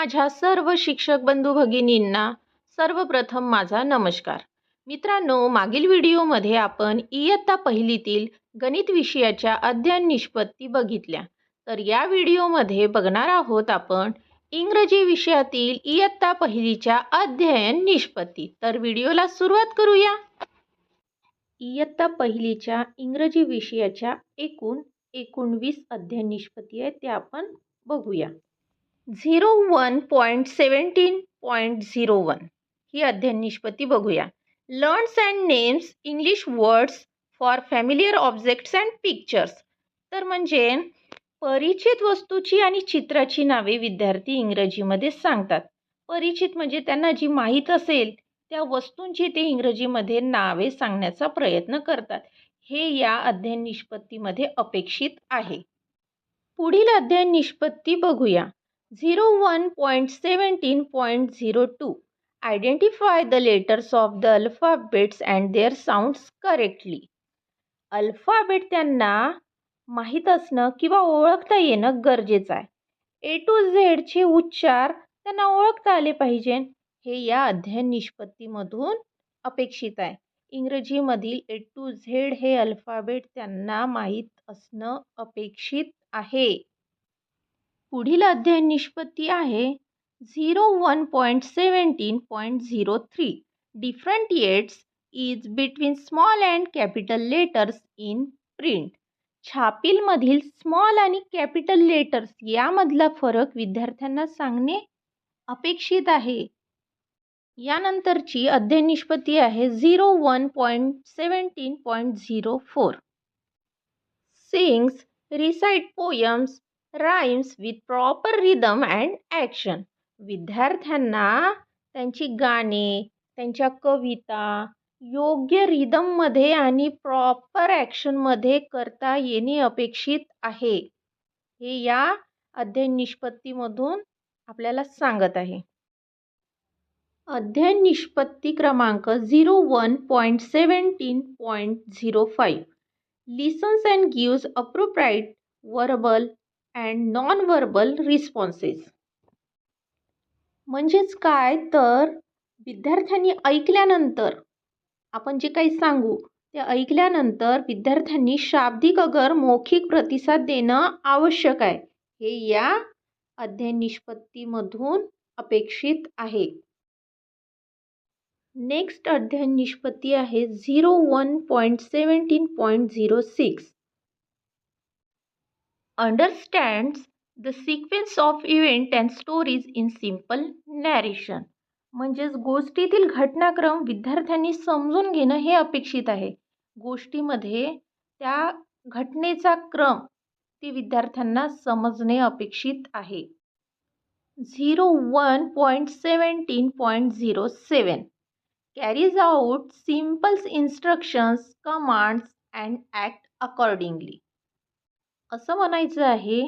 माझ्या सर्व शिक्षक बंधू भगिनींना सर्वप्रथम माझा नमस्कार. मित्रांनो मागील व्हिडिओमध्ये आपण इयत्ता पहिलीतील गणित विषयाच्या अध्ययन निष्पत्ती बघितल्या. तर या व्हिडिओमध्ये बघणार आहोत आपण इंग्रजी विषयातील इयत्ता पहिलीच्या अध्ययन निष्पत्ती. तर व्हिडिओला सुरुवात करूया. इयत्ता पहिलीच्या इंग्रजी विषयाच्या एकूण एकोणवीस अध्ययन निष्पत्ती आहेत त्या आपण बघूया. Zero one point seventeen point zero one. ही अध्ययन निष्पत्ती बघूया. Learns and names English words for familiar objects and pictures तर म्हणजे परिचित वस्तूची आणि चित्राची नावे विद्यार्थी इंग्रजीमध्ये सांगतात. परिचित म्हणजे त्यांना जी माहीत असेल त्या वस्तूंची ते इंग्रजीमध्ये नावे सांगण्याचा प्रयत्न करतात. हे या अध्ययन निष्पत्तीमध्ये अपेक्षित आहे. पुढील अध्ययन निष्पत्ती बघूया. Zero one point seventeen point zero two identify the letters of the alphabets and their sounds correctly alphabet त्यांना माहीत असणं किंवा ओळखता येणं गरजेचं आहे. ए टू झेडचे उच्चार त्यांना ओळखता आले पाहिजे. हे या अध्ययन निष्पत्तीमधून अपेक्षित आहे. इंग्रजीमधील ए टू झेड हे अल्फाबेट त्यांना माहीत असणं अपेक्षित आहे. पुढील अध्ययन निष्पत्ती आहे. Zero one point seventeen point zero three. Differentiates is between small and capital letters in print. छापीलमधील small आणि कॅपिटल लेटर्स यामधला फरक विद्यार्थ्यांना सांगणे अपेक्षित आहे. यानंतरची अध्ययन निष्पत्ती आहे. Zero one point seventeen point zero four. Sings recite poems rhymes with proper rhythm and action विद्यार्थ्यांना त्यांची गाणे त्यांच्या कविता योग्य रिदममध्ये आणि प्रॉपर ॲक्शनमध्ये करता येणे अपेक्षित आहे. हे या अध्ययन निष्पत्तीमधून आपल्याला सांगत आहे. अध्ययन निष्पत्ती क्रमांक zero one point seventeen point zero five listens and gives appropriate verbal and non verbal responses. म्हणजेच काय? तर विद्यार्थ्यांनी ऐकल्यानंतर आपण जे काही सांगू ते ऐकल्यानंतर विद्यार्थ्यांनी शाब्दिक अगर मौखिक प्रतिसाद देणं आवश्यक आहे. हे या अध्ययन निष्पत्तीमधून अपेक्षित आहे. नेक्स्ट अध्ययन निष्पत्ती आहे zero one point seventeen point zero six. Understands the sequence of event and stories in simple narration म्हणजेच गोष्टीतील घटनाक्रम विद्यार्थ्यांनी समजून घेणं हे अपेक्षित आहे. गोष्टीमध्ये त्या घटनेचा क्रम ते विद्यार्थ्यांना समजणे अपेक्षित आहे. Zero one point seventeen point zero seven carries out simples instructions commands and act accordingly. असं म्हणायचं आहे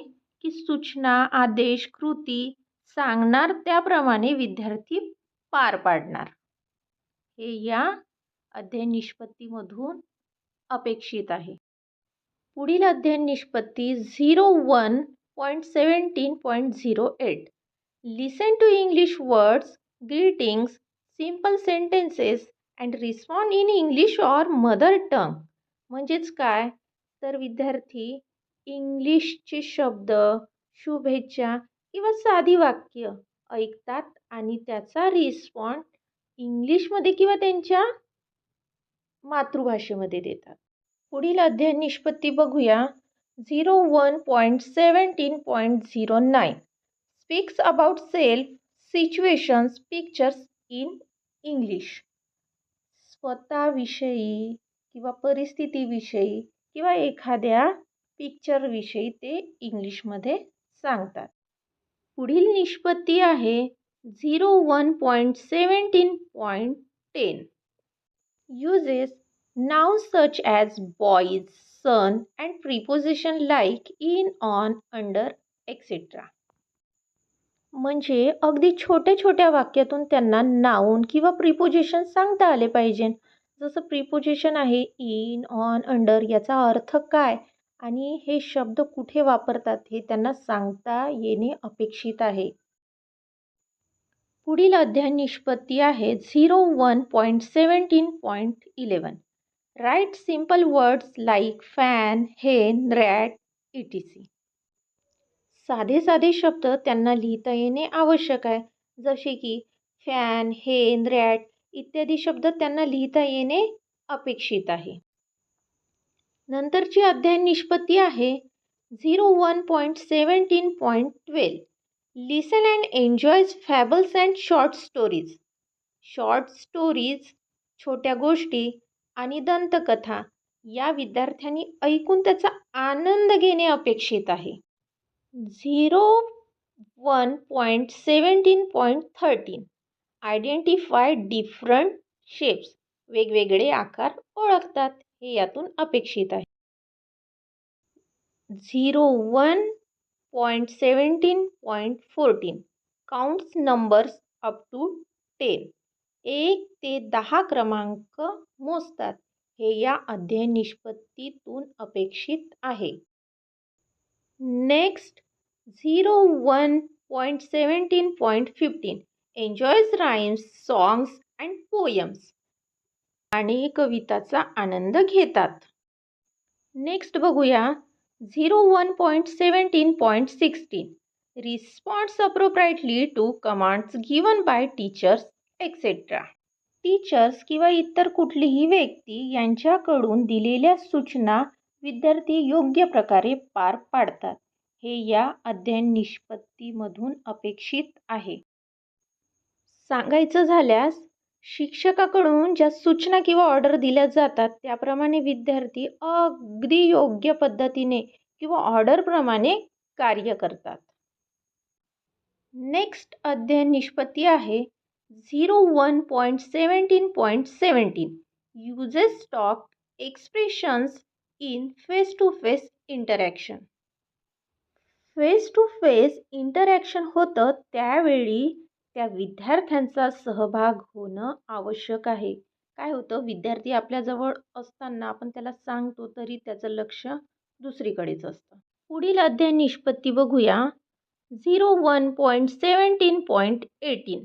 की सूचना आदेश कृती सांगणार त्याप्रमाणे विद्यार्थी पार पाडणार. हे या अध्ययन निष्पत्तीमधून अपेक्षित आहे. पुढील अध्ययन निष्पत्ती zero one point seventeen point zero eight listen to English words greetings simple sentences and respond in English or mother tongue म्हणजेच काय? तर विद्यार्थी इंग्लिशचे शब्द शुभेच्छा किंवा साधी वाक्य ऐकतात आणि त्याचा रिस्पॉन्ड इंग्लिशमध्ये किंवा त्यांच्या मातृभाषेमध्ये देतात. पुढील अध्ययन निष्पत्ती बघूया. Zero one point seventeen point zero nine speaks about self situations pictures in English. स्वतःविषयी किंवा परिस्थितीविषयी किंवा एखाद्या पिक्चरविषयी ते इंग्लिशमध्ये सांगतात. पुढील निष्पत्ती आहे zero one point seventeen point ten. Uses now such as boys sun and preposition like in on under etcetera म्हणजे अगदी छोट्या छोट्या वाक्यातून त्यांना नाऊन किंवा प्रिपोजिशन सांगता आले पाहिजे. जसं प्रिपोजिशन आहे इन ऑन अंडर याचा अर्थ काय? आणि हे शब्द कुठे वापरतात हे त्यांना सांगता येणे अपेक्षित आहे. पुढील अध्ययन निष्पत्ती आहे zero one point seventeen point eleven right simple words like fan hen rat E C. साधे साधे शब्द त्यांना लिहिता येणे आवश्यक आहे. जसे की फॅन हेन रॅट इत्यादी शब्द त्यांना लिहिता येणे अपेक्षित आहे. नंतरची अध्ययन निष्पत्ती आहे. Zero one point seventeen point twelve. Listen and enjoys fables and short stories. Short stories छोट्या गोष्टी आणि दंतकथा या विद्यार्थ्यांनी ऐकून त्याचा आनंद घेणे अपेक्षित आहे. Zero one point seventeen point thirteen. Identify different shapes. वेगवेगळे आकार ओळखतात. हे यातून अपेक्षित आहे. Zero one point seventeen point fourteen. Counts numbers up to ten. एक ते दहा क्रमांक मोजतात. हे या अध्ययन निष्पत्तीतून अपेक्षित आहे. Next zero one point seventeen point fifteen. Enjoys rhymes songs and poems. आणि कविताचा आनंद घेतात. नेक्स्ट बघूया. Zero one point seventeen point sixteen. Response appropriately to commands given by teachers etcetera teachers किंवा इतर कुठलीही व्यक्ती यांच्याकडून दिलेल्या सूचना विद्यार्थी योग्य प्रकारे पार पाडतात. हे या अध्ययन निष्पत्तीमधून अपेक्षित आहे. सांगायचं झाल्यास शिक्षकाकडून ज्या सूचना किंवा ऑर्डर दिल्या जातात त्याप्रमाणे विद्यार्थी अगदी योग्य पद्धतीने किंवा ऑर्डरप्रमाणे कार्य करतात. नेक्स्ट अध्ययन निष्पत्ती आहे. Zero one point seventeen point seventeen uses talk expressions in face to face interaction face to face interaction होतं त्यावेळी त्या विद्यार्थ्यांचा सहभाग होणं आवश्यक आहे. काय होतं विद्यार्थी आपल्याजवळ असताना आपण त्याला सांगतो तरी त्याचं लक्ष दुसरीकडेच असतं. पुढील अध्ययन निष्पत्ती बघूया. Zero one point seventeen point eighteen.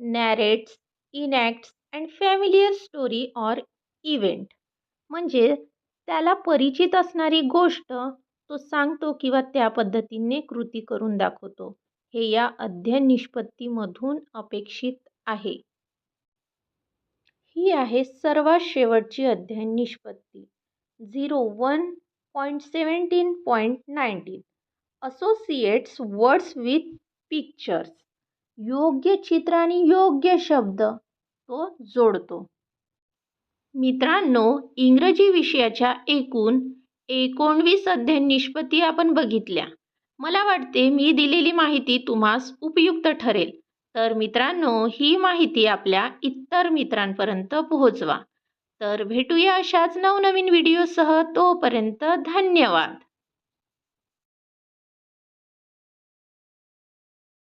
Narrates enacts and familiar story or event. म्हणजे त्याला परिचित असणारी गोष्ट तो सांगतो किंवा त्या पद्धतीने कृती करून दाखवतो. हे या अध्ययन निष्पत्तीमधून अपेक्षित आहे. ही आहे सर्वात शेवटची अध्ययन निष्पत्ती zero one point seventeen point nineteen associates words with pictures. योग्य चित्र आणि योग्य शब्द. तो जोडतो. मित्रांनो इंग्रजी विषयाच्या एकूण एकोणवीस अध्ययन निष्पत्ती आपण बघितल्या. मला वाटते मी दिलेली माहिती तुम्हास उपयुक्त ठरेल. तर मित्रांनो ही माहिती आपल्या इतर मित्रांपर्यंत पोहोचवा. तर भेटूया अशाच नवनवीन व्हिडिओसह. तोपर्यंत धन्यवाद.